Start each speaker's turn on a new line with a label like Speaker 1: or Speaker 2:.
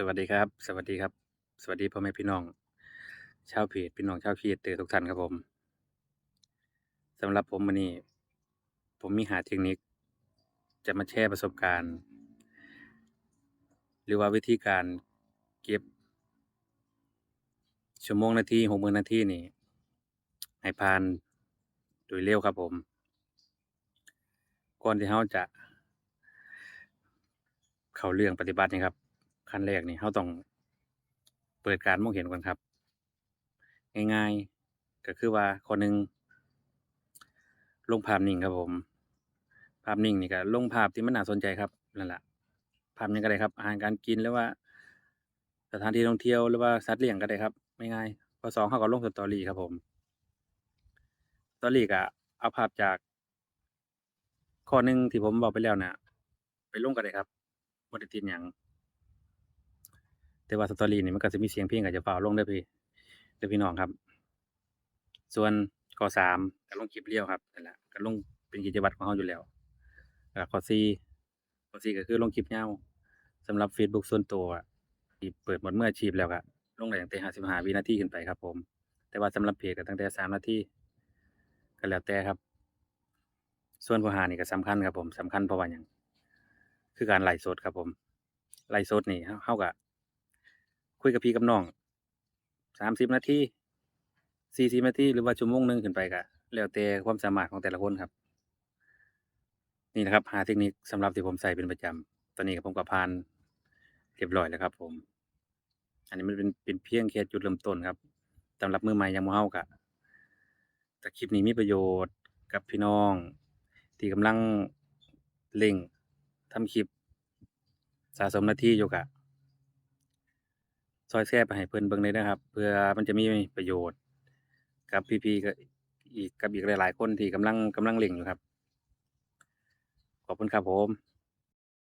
Speaker 1: สวัสดีครับ สวัสดีครับ สวัสดีพ่อแม่พี่น้อง ชาวเพจพี่น้องชาวครีเอเตอทุกท่านครับผมสำหรับผมวันนี้ ผมมีหาเทคนิค จะมาแชร์ประสบการณ์ หรือว่าวิธีการเก็บ ชั่วโมงนาทีหกหมื่นนาทีนี่ ให้ผ่านโดยเร็วครับผม ก่อนที่เราจะ เข้าเรื่องปฏิบัตินี่ครับ ขั้นแรกนี่เราต้องเปิดการมองเห็นก่อนครับ ง่ายๆ ก็คือว่าข้อหนึ่งลงภาพนิ่งครับผม ภาพนิ่งนี่ก็ลงภาพที่มันน่าสนใจครับนั่นแหละภาพหยังก็ได้ครับอาหารการกินหรือว่า สถานที่ท่องเที่ยวหรือว่าสัตว์เลี้ยงก็ได้ครับไม่ง่ายข้อสองเราก็ลง Story ครับผม Story ก็เอาภาพจาก ข้อหนึ่งที่ผมเว้าไปแล้วน่ะไปลงก็ได้ครับบ่ได้ติดหยัง แต่ว่า Story นี่มันก็สิมีเสียงเพลงก็จะฟ้าลงเด้พี่เด้อพี่น้องครับ ส่วนข้อสามก็ลงคลิป Reel ครับนั่นแหละก็ลงเป็นกิจวัตรของเราอยู่แล้วแล้วข้อสี่ข้อสี่ก็คือลงคลิปยาวสำหรับเฟซบุ๊กส่วนตัวอะที่เปิดหมดเมืออาชีพแล้วก็ลงได้ตั้งแต่55วินาทีขึ้นไปครับ ผม แต่ว่าสำหรับเพจก็ตั้งแต่3นาทีก็แล้วแต่ครับ ส่วนข้อหานี่ก็สำคัญครับผมสำคัญเพราะว่าหยังคือการไลฟ์สดครับผมไลฟ์สดนี่เราเราก็ คุยกับพี่กับน้อง30นาที40นาทีหรือว่าชั่วโมงหนึ่งขึ้นไปก็แล้วแต่ความสามารถของแต่ละคนครับ นี่แหละครับ5เทคนิคสำหรับที่ผมใช้เป็นประจำตอนนี้ก็ผมก็ผ่านเรียบร้อยแล้วครับ ผม อันนี้มันเป็นเป็นเพียงแค่จุดเริ่มต้นครับสำหรับมือใหม่ย่างหมู่เราก็ถ้าคลิปนี้มีประโยชน์กับพี่น้อง ที่กำลังเร่งทำคลิปสะสมนาทีอยู่ก็ ซอยแช่ไปให้เพื่อนเบิ่งเลยนะครับ เพื่อมันจะมีประโยชน์ กับพี่ๆก็อีกกับอีกหลายๆคนที่กำลังกำลังเล่งอยู่ครับ ขอบคุณครับผม